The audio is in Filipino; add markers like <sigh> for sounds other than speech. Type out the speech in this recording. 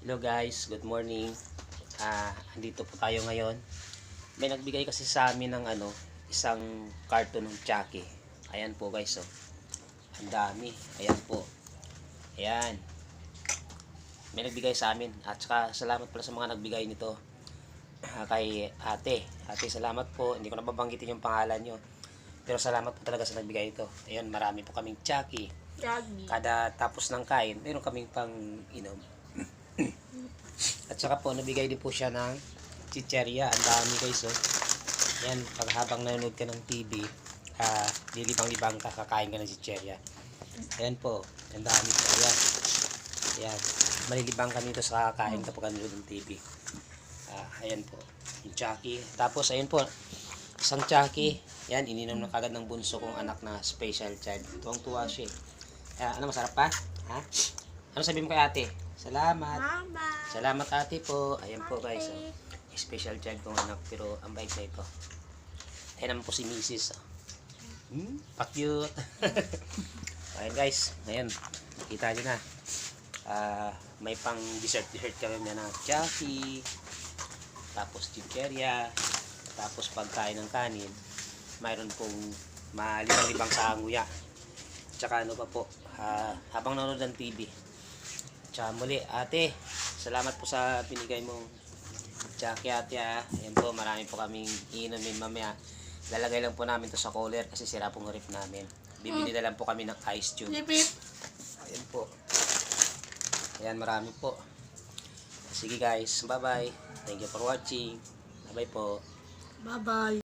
Hello guys, good morning. Ah, andito po tayo ngayon. May nagbigay kasi sa amin ng ano, isang carton ng Chucky. Ayan po guys, oh. Ang dami. Ayan po. Ayan. May nagbigay sa amin. At saka salamat pala sa mga nagbigay nito. Ah, kay ate. Ate, salamat po. Hindi ko na babanggitin yung pangalan nyo. Pero salamat po talaga sa nagbigay ito. Ayan, marami po kaming Chucky. Gagi. Kada tapos ng kain, meron kaming pang inom. At saka po, nabigay din po siya ng chicheria. Ang dami guys, oh. Yan, pag habang nanonood ka ng TV, ah, lilibang-libang ka, kakain ka ng chicheria. Ayan po, ang dami po. Ayan. Ayan. Malilibang ka nito sa kakain kapag nanonood ng TV. Ah, ayan po. Yung Chucky. Tapos, ayun po, isang Chucky. Yan, ininom na kagad ng bunso kong anak na special child. Tuwang-tuwa siya. Ah, ano, masarap pa? Ha? Ano sabi mo kay ate? Salamat. Mama. Salamat ate po. Ayan po guys. oh. Special child kong anak pero ang bait na ito. Ayan naman po si Mrs. oh. Hmm, pa-cute. <laughs> Ayan guys. Ayan. Nakita nyo na. Ah, may pang dessert dessert kami na na Chucky. Tapos chicheria. Tapos pagkain ng kanin. Mayroon pong malibang-libang sa nguya. Tsaka ano pa po. ah, habang nanonood ng TV. Tsaka muli, ate, salamat po sa binigay mong Jackie ate ah. Ayan po, marami po kaming iinumin mamaya. Lalagay lang po namin to sa cooler kasi sira pong rip namin. Bibili na lang po kami ng ice tube. Lipit. Ayan po. Ayan, marami po. Sige guys, bye bye. Thank you for watching. Bye bye po. Bye-bye.